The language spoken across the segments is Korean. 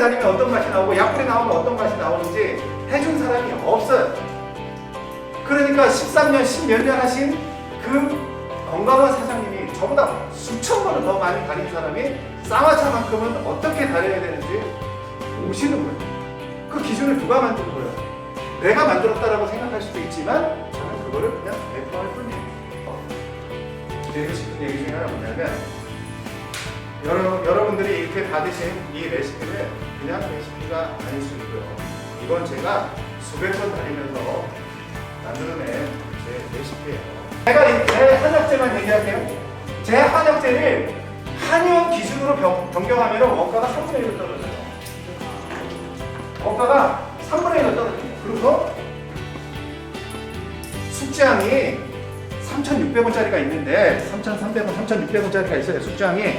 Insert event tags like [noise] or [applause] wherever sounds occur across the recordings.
다니면 어떤 맛이 나오고 약불이 나오면 어떤 맛이 나오는지 해준 사람이 없어요. 그러니까 13년, 10몇 년 하신 그 건강한 사장님이 저보다 수천 번을 더 많이 다닌 사람이 쌍화차만큼은 어떻게 다려야 되는지 오시는 거예요. 그 기준을 누가 만든 거예요? 내가 만들었다라고 생각할 수도 있지만 저는 그거를 그냥 배포할 뿐이에요. 드리고 싶은 얘기 중에 하나가 뭐냐면 여러, 여러분들이 이렇게 받으신 이 레시피는 그냥 레시피가 아닐 수 있고요. 이건 제가 수백 번 다니면서 만들어낸 제 레시피예요. 제가 이- 제 한약재만 얘기할게요. 제 한약재를 한의원 기준으로 변- 변경하면 원가가 3분의 1로 떨어져요. 원가가 3분의 1로 떨어져요. 그리고 숙장이 3,600원짜리가 있는데 3,300원, 3,600원짜리가 있어요. 숙장이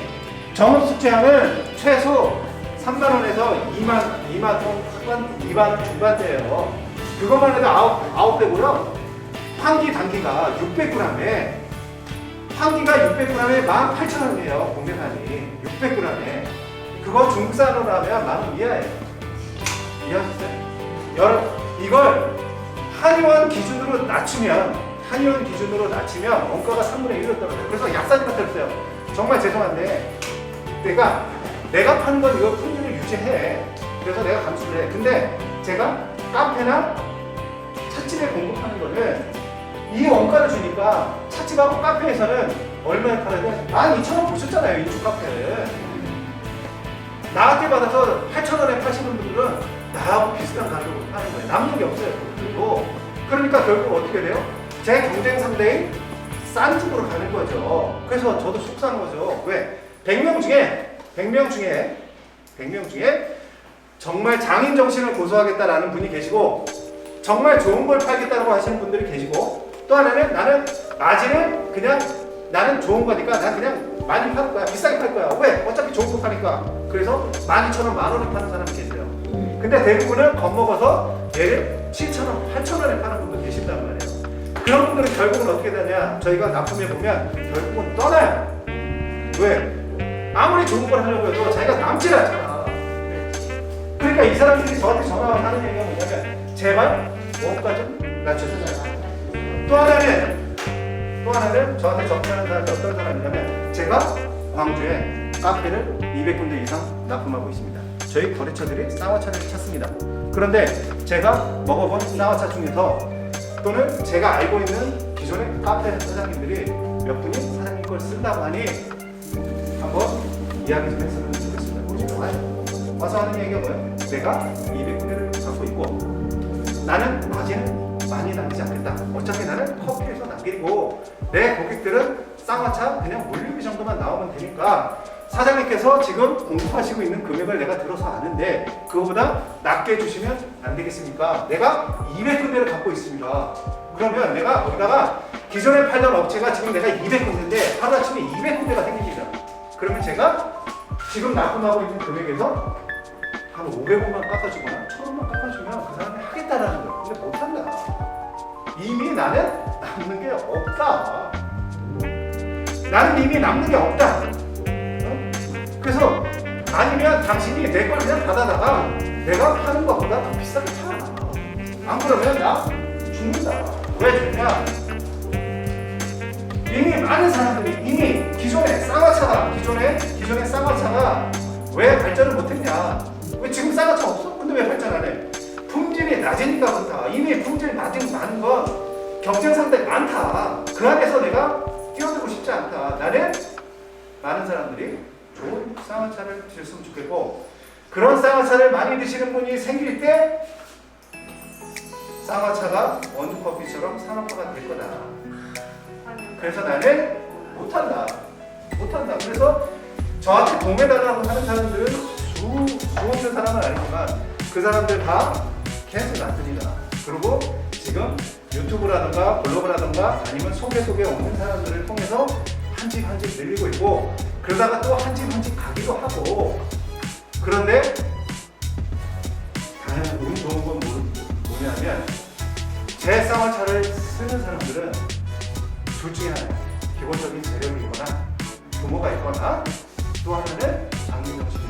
정업 숙장은 최소 3만 원에서 2만 2만 원, 2만 원 중반대예요. 그것만 해도 아홉 아홉 배고요. 환기 단기가 600g에 환기가 600g에 18,000원이에요. 공대산이 600g에 그거 중국산으로 하면 만 원 이하예요. 이해하셨어요? 이걸 한의원 기준으로 낮추면 한의원 기준으로 낮추면 원가가 3분의 1로 떨어져요. 그래서 약사님 같았어요. 정말 죄송한데 내가 내가 파는 건 이거 품질을 유지해. 그래서 내가 감수를 해. 근데 제가 카페나 찻집에 공급하는 거는 이 원가를 주니까 찻집하고 카페에서는 얼마에 팔아야 돼? 12,000원 보셨잖아요. 이쪽 카페를. 나한테 받아서 8,000원에 파시는 분들은 나하고 비슷한 가격으로 파는 거예요. 남는 게 없어요. 그리고 그러니까 결국 어떻게 돼요? 제 경쟁 상대인 싼 집으로 가는 거죠. 그래서 저도 속상한 거죠. 왜? 100명 중에 100명 중에 100명 중에 정말 장인 정신을 고수하겠다라는 분이 계시고 정말 좋은 걸 팔겠다고 하시는 분들이 계시고 또 하나는 나는 마진은 그냥 나는 좋은 거니까 난 그냥 많이 팔 거야. 비싸게 팔 거야. 왜? 어차피 좋은 거 파니까. 그래서 12,000원 만 원에 파는 사람이 계세요. 근데 대부분은 겁먹어서 얘를 7,000원 8,000원에 파는 분도 계신단 말이에요. 그런 분들은 결국은 어떻게 되냐? 저희가 납품해 보면 결국은 떠나요. 왜? 아무리 좋은 걸 하려고 해도 자기가 남질 않잖아 그러니까 이 사람들이 저한테 전화를 하는 얘기가 뭐냐면 제발 원가 좀 낮춰주세요. 또 하나는 또 하나는 저한테 접근하는 사람이 어떤 사람이냐면 제가 광주에 카페를 200군데 이상 납품하고 있습니다. 저희 거래처들이 쌍화차를 찾습니다. 그런데 제가 먹어본 쌍화차 중에서 또는 제가 알고 있는 기존의 카페 사장님들이 몇 분이 사장님 걸 쓴다고 하니 한번 이야기 좀 했으면 좋겠습니다. 우리 와요. 와서 하는 얘기가 뭐예요? 내가 200군데를 갖고 있고 나는 마진은 많이 남기지 않겠다. 어차피 나는 커피에서 남기고 내 고객들은 쌍화차 그냥 물류비 정도만 나오면 되니까 사장님께서 지금 공급하시고 있는 금액을 내가 들어서 아는데 그거보다 낮게 해주시면 안 되겠습니까? 내가 200군데를 갖고 있습니다. 그러면 내가 거기다가 기존에 팔던 업체가 지금 내가 200군데인데 하루아침에 200군데가 생깁니다. 그러면 제가 지금 납품하고 있는 금액에서 한 500원만 깎아주거나 1000원만 깎아주면 그 사람이 하겠다라는 거예요. 근데 못한다. 이미 나는 남는 게 없다. 나는 이미 남는 게 없다. 어? 그래서 아니면 당신이 내 걸 그냥 받아다가 내가 파는 것보다 더 비싸게 파. 안 그러면 나 죽는다. 왜 죽냐? 이미 많은 사람들이 이미 기존의 쌍화차가 기존의 기존의 쌍화차가 왜 발전을 못했냐? 왜 지금 쌍화차 없어? 근데 왜 발전 안 해? 품질이 낮으니까 그렇다. 이미 품질 낮은 많은 건 경쟁 상대 많다. 그 안에서 내가 뛰어들고 싶지 않다. 나는 많은 사람들이 좋은 쌍화차를 드셨으면 좋겠고 그런 쌍화차를 많이 드시는 분이 생길 때 쌍화차가 원두커피처럼 산업화가 될 거다. 그래서 나는 못한다. 못한다. 그래서 저한테 도매달라고 하는 사람들은 수, 수 없는 사람은 아니지만 그 사람들 다 캔슬 났습니다. 그리고 지금 유튜브라든가 블로그라든가 아니면 속에 속에 없는 사람들을 통해서 한 집 한 집 늘리고 있고 그러다가 또 한 집 한 집 가기도 하고 그런데 당연히 운 좋은 건 뭐- 뭐냐면 제 쌍화차를 쓰는 사람들은 둘 중에 하나예요. 기본적인 재력이 있거나 부모가 있거나 또 하나는 장기정신이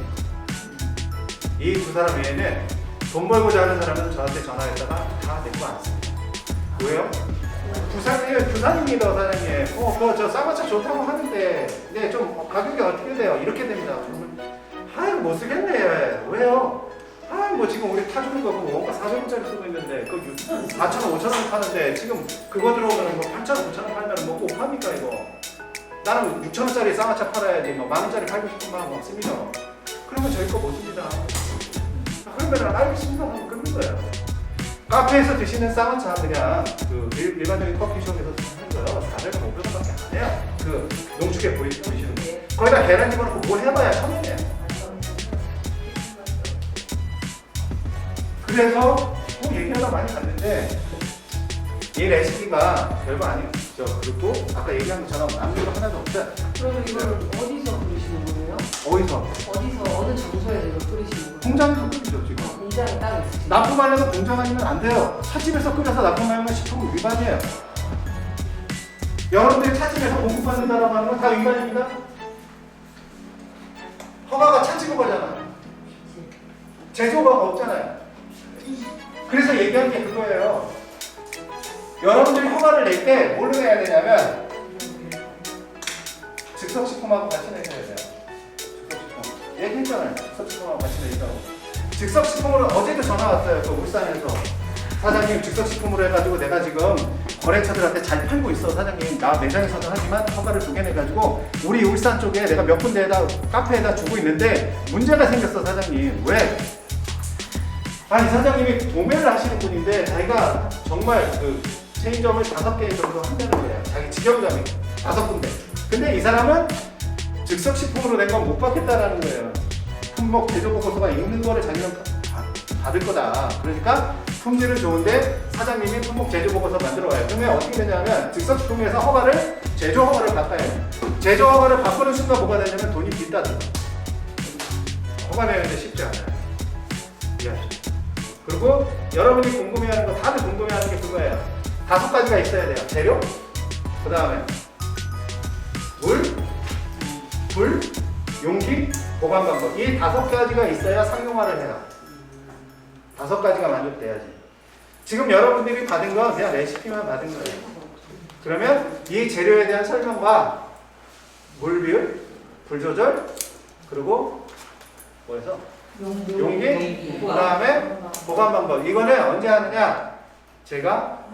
이두 사람 외에는 돈 벌고자 하는 사람은 저한테 전화했다가 다 데리고 왔습니다. 왜요? 부산이 부산입니다 사장님. 어, 그저 쌍화차 좋다고 하는데, 네, 좀 가격이 어떻게 돼요? 이렇게 됩니다. 그러면 아유 못 쓰겠네. 왜요? 아, 뭐 지금 우리 타주는 거 그거 원가 400원짜리 쓰고 있는데 그 4천 원, 5천 원 파는데 지금 그거 들어오면 뭐 8천 원, 9천 원 팔면 뭐꼭 팝니까 이거? 나는 6천 원짜리 쌍화차 팔아야지 뭐 만 원짜리 팔고 싶은 마음 없습니다. 그러면 저희 거 못 씁니다. 아, 그러면 알겠습니다 하고 끊는 거예요. 카페에서 드시는 쌍화차 그냥 그 일- 일반적인 커피숍에서 하는 거요 400원, 500원밖에 안 해요. 그 보이- 보이시는 거. 거기다 계란 집어넣고 뭘 해봐야 천 원이에요. 그래서 꼭 얘기하다 많이 갔는데 이 레시피가 별거 아니죠. 그리고 아까 얘기한 것처럼 거 하나도 없어요. 그러면 이걸 어디서 끓이시는 거예요? 어디서? 어디서 어느 장소에서 이걸 끓이시는 거예요? 공장에서 끓이죠 지금. 공장이 따로 있으시죠? 납품하려면 공장 아니면 안 돼요. 찻집에서 끓여서 납품하면 식품 위반이에요. 여러분들이 찻집에서 공급받는다라고 하는 건 다 위반입니다. 허가가 찻집은 거잖아. 제조허가가 없잖아요. 그래서 얘기한 게 그거예요. 여러분들이 허가를 낼 때 뭘로 해야 되냐면 즉석식품하고 같이 내셔야 돼요. 즉석식품. 얘기했잖아요. 즉석식품하고 같이 내자고. 즉석식품으로 어제도 전화 왔어요. 그 울산에서 사장님 즉석식품으로 해가지고 내가 지금 거래처들한테 잘 팔고 있어 사장님 나 매장에서는 하지만 허가를 두 개 내가지고 우리 울산 쪽에 내가 몇 군데에다 카페에다 주고 있는데 문제가 생겼어 사장님 왜? 아니 사장님이 도매를 하시는 분인데 자기가 정말 그 체인점을 다섯 개 정도 한다는 거예요 자기 직영점이 다섯 군데 근데 이 사람은 즉석식품으로 낸건못 받겠다라는 거예요 품목 제조 보고서가 있는 거를 자기는 바- 받을 거다. 그러니까 품질은 좋은데 사장님이 품목 제조 보고서 만들어 와요. 그러면 어떻게 되냐면 즉석식품에서 허가를 제조 허가를 바꿔요. 제조 허가를 바꾸는 순간 뭐가 되냐면 돈이 빈다든. 허가 내는데 쉽지 않아요. 그리고 여러분이 궁금해하는 거 다들 궁금해하는 게 그거예요. 다섯 가지가 있어야 돼요. 재료, 그 다음에 물, 불, 용기, 보관 방법. 이 다섯 가지가 있어야 상용화를 해요. 다섯 가지가 만족돼야지. 지금 여러분들이 받은 건 그냥 레시피만 받은 거예요. 그러면 이 재료에 대한 설명과 물 비율, 불 조절, 그리고 뭐해서 용기, 그 다음에 보관 방법. 이거는 언제 하느냐? 제가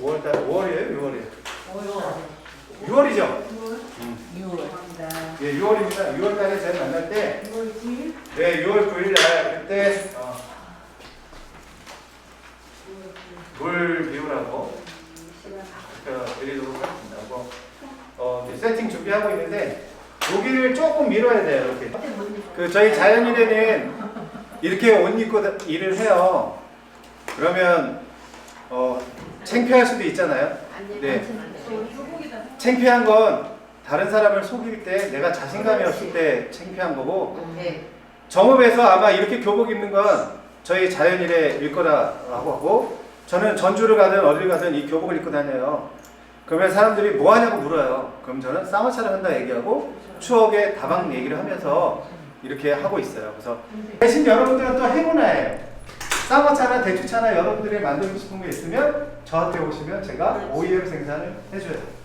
5월 달 5월이에요, 6월이에요. 6월이죠? 6월. 예, 6월입니다. 6월 달에 제가 만날 때 6월 9일? 네, 6월 9일 날 그때 어, 물 비우라고 제가 [laughs] 드리도록 하겠습니다. 뭐, 어, 이제 세팅 준비하고 있는데 여기를 조금 밀어야 돼요. 이렇게. 그 저희 자연일에는 이렇게 옷 입고 다- 일을 해요. 그러면 어, 창피할 수도 있잖아요. 네. 창피한 건 다른 사람을 속일 때 내가 자신감이 없을 때 창피한 거고 네. 정읍에서 아마 이렇게 교복 입는 건 저희 자연일의 일거라고 하고 저는 전주를 가든 어딜 가든 이 교복을 입고 다녀요. 그러면 사람들이 뭐 하냐고 물어요. 그럼 저는 쌍화차를 한다 얘기하고 추억의 다방 얘기를 하면서 이렇게 하고 있어요. 그래서 대신 여러분들은 또 행운아예요. 쌍화차나 대추차나 여러분들이 만들고 싶은 거 있으면 저한테 오시면 제가 OEM 생산을 해줘요.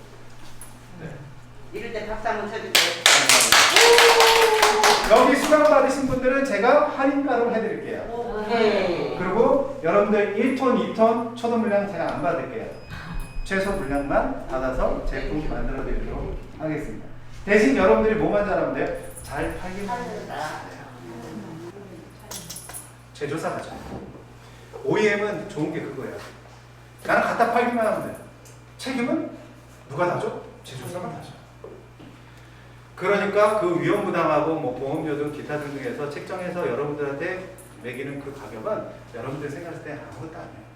이럴 때 박수 한번 쳐주세요. 여기 수강 받으신 분들은 제가 할인가로 해드릴게요. 네. 그리고 여러분들 1톤, 2톤 초도 물량 제가 안 받을게요. 최소 물량만 받아서 제품 만들어 드리도록 하겠습니다. 대신 여러분들이 뭐만 잘하면 돼요? 잘 팔기만 하면 돼요. 제조사 가죠. OEM은 좋은 게 그거예요. 나는 갖다 팔기만 하면 돼요. 책임은 누가 나죠? 제조사가 나죠. 그러니까 그 위험 부담하고 뭐 보험료 등 기타 등등에서 책정해서 여러분들한테 매기는 그 가격은 여러분들 생각했을 때 아무것도 아니에요.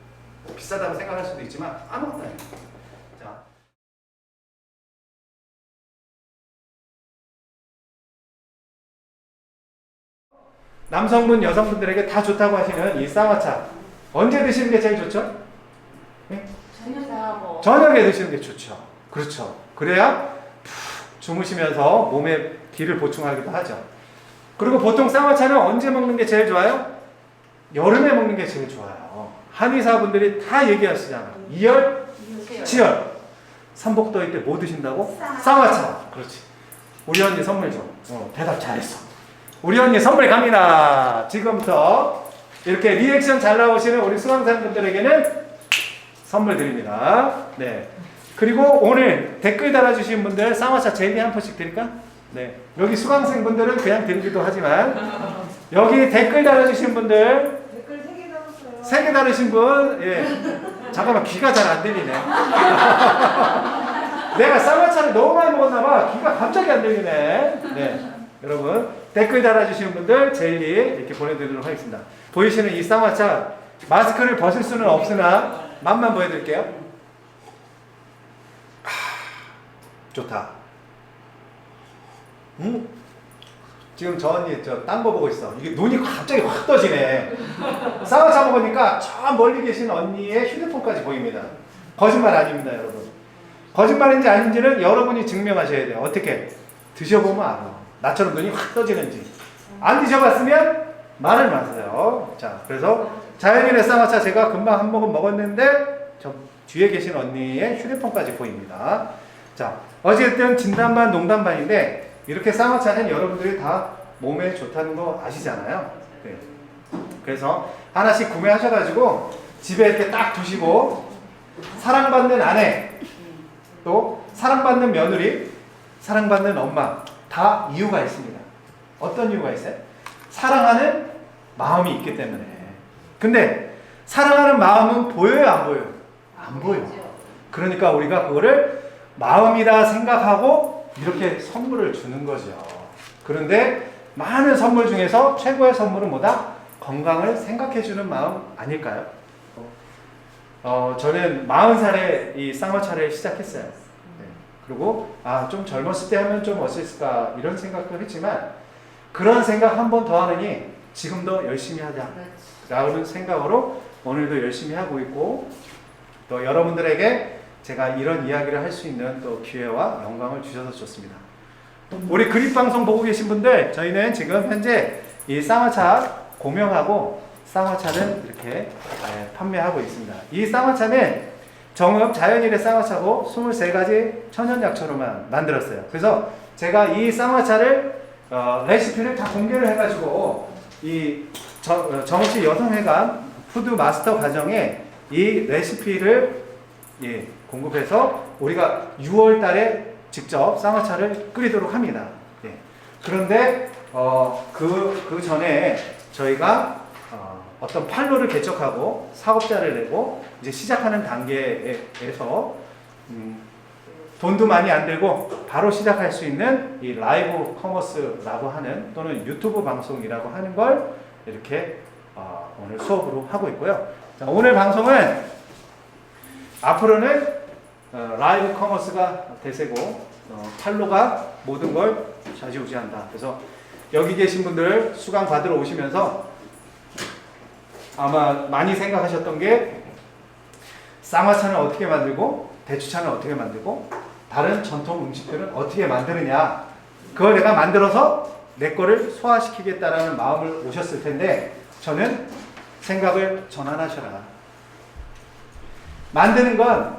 뭐 비싸다고 생각할 수도 있지만 아무것도 아니에요. 남성분, 여성분들에게 다 좋다고 하시는 이 쌍화차 언제 드시는 게 제일 좋죠? 네? 저녁하고 저녁에 드시는 게 좋죠. 그렇죠. 그래야 푹 주무시면서 몸에 기를 보충하기도 하죠. 그리고 보통 쌍화차는 언제 먹는 게 제일 좋아요? 여름에 먹는 게 제일 좋아요. 한의사분들이 다 얘기하시잖아. 이열, 치열. 삼복더위 때 뭐 드신다고? 쌍화차. 그렇지. 우리 언니 선물 줘. 어, 대답 잘했어. 우리 언니 선물 갑니다. 지금부터 이렇게 리액션 잘 나오시는 우리 수강생분들에게는 선물 드립니다. 네. 그리고 오늘 댓글 달아주신 분들 쌍화차 젤리 한 포씩 드릴까? 네. 여기 수강생분들은 그냥 드리기도 하지만 여기 댓글 달아주신 분들 댓글 3개 남았어요. 세 개 달으신 분, 예. 잠깐만, 귀가 잘 안 들리네. [laughs] 내가 쌍화차를 너무 많이 먹었나 봐. 귀가 갑자기 안 들리네. 네. 여러분, 댓글 달아주시는 분들 젤리 이렇게 보내드리도록 하겠습니다. 보이시는 이 쌍화차, 마스크를 벗을 수는 없으나, 맛만 보여드릴게요. 아, 좋다. 음? 지금 저 언니 저딴 거 보고 있어. 이게 눈이 갑자기 확 떠지네. 쌍화차 먹으니까 저 멀리 계신 언니의 휴대폰까지 보입니다. 거짓말 아닙니다, 여러분. 거짓말인지 아닌지는 여러분이 증명하셔야 돼요. 어떻게? 드셔보면 알아. 나처럼 눈이 확 떠지는지. 안 드셔봤으면 말을 마세요. 자, 그래서 자연인의 쌍화차 제가 금방 한 모금 먹었는데 저 뒤에 계신 언니의 휴대폰까지 보입니다. 자, 어쨌든 진단 반 농담 반인데 이렇게 쌍화차는 여러분들이 다 몸에 좋다는 거 아시잖아요. 네. 그래서 하나씩 구매하셔가지고 집에 이렇게 딱 두시고 사랑받는 아내 또 사랑받는 며느리 사랑받는 엄마 다 이유가 있습니다. 어떤 이유가 있어요? 사랑하는 마음이 있기 때문에. 근데 사랑하는 마음은 보여요, 안 보여요? 안 보여. 그러니까 우리가 그거를 마음이다 생각하고 이렇게 선물을 주는 거죠. 그런데 많은 선물 중에서 최고의 선물은 뭐다? 건강을 생각해 주는 마음 아닐까요? 어, 저는 40살에 이 쌍화차를 시작했어요. 네. 그리고 아, 좀 젊었을 때 하면 좀 어땠을까 이런 생각도 했지만 그런 생각 한 번 더 하느니 지금도 열심히 하자. 라는 생각으로 오늘도 열심히 하고 있고 또 여러분들에게 제가 이런 이야기를 할 수 있는 또 기회와 영광을 주셔서 좋습니다. 우리 그립 방송 보고 계신 분들 저희는 지금 현재 이 쌍화차 공명하고 쌍화차는 이렇게 예, 판매하고 있습니다. 이 쌍화차는 정읍 자연일의 쌍화차고 23가지 천연약초로만 만들었어요. 그래서 제가 이 쌍화차를 어, 레시피를 다 공개를 해가지고 이 정- 어, 정읍시 여성회관 푸드 마스터 과정에 이 레시피를 예, 공급해서 우리가 6월 달에 직접 쌍화차를 끓이도록 합니다. 예. 그런데 어, 그, 그 전에 저희가 어, 어떤 판로를 개척하고 사업자를 내고 이제 시작하는 단계에서 음, 돈도 많이 안 들고 바로 시작할 수 있는 이 라이브 커머스라고 하는 또는 유튜브 방송이라고 하는 걸 이렇게 어, 오늘 수업으로 하고 있고요. 자, 오늘 방송은 앞으로는 어, 라이브 커머스가 대세고 어, 팔로가 모든 걸 좌지우지한다. 그래서 여기 계신 분들 수강 받으러 오시면서 아마 많이 생각하셨던 게 쌍화차는 어떻게 만들고 대추차는 어떻게 만들고 다른 전통 음식들은 어떻게 만드느냐 그걸 내가 만들어서 내 거를 소화시키겠다라는 마음을 오셨을 텐데 저는 생각을 전환하셔라 만드는 건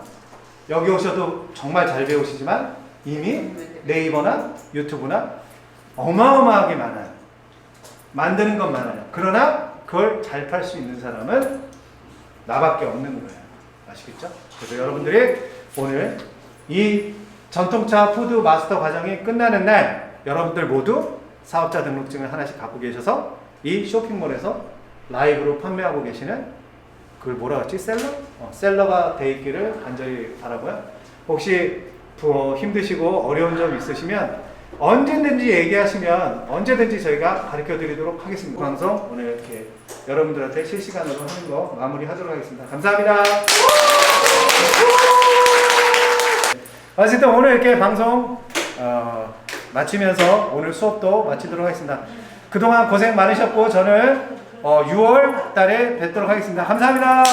여기 오셔도 정말 잘 배우시지만 이미 네이버나 유튜브나 어마어마하게 많아요. 만드는 건 많아요. 그러나 그걸 잘 팔 수 있는 사람은 나밖에 없는 거예요. 아시겠죠? 그래서 여러분들이 오늘 이 전통차 푸드 마스터 과정이 끝나는 날 여러분들 모두 사업자 등록증을 하나씩 갖고 계셔서 이 쇼핑몰에서 라이브로 판매하고 계시는 그걸 뭐라 하지? 셀러? 어, 셀러가 돼 있기를 간절히 바라고요. 혹시 더 힘드시고 어려운 점 있으시면 언제든지 얘기하시면 언제든지 저희가 가르쳐 드리도록 하겠습니다. 방송 오늘 이렇게 여러분들한테 실시간으로 하는 거 마무리 하도록 하겠습니다. 감사합니다. 어쨌든 오늘 이렇게 방송 어, 마치면서 오늘 수업도 마치도록 하겠습니다. 그동안 고생 많으셨고 저는 어, 6월 달에 뵙도록 하겠습니다. 감사합니다.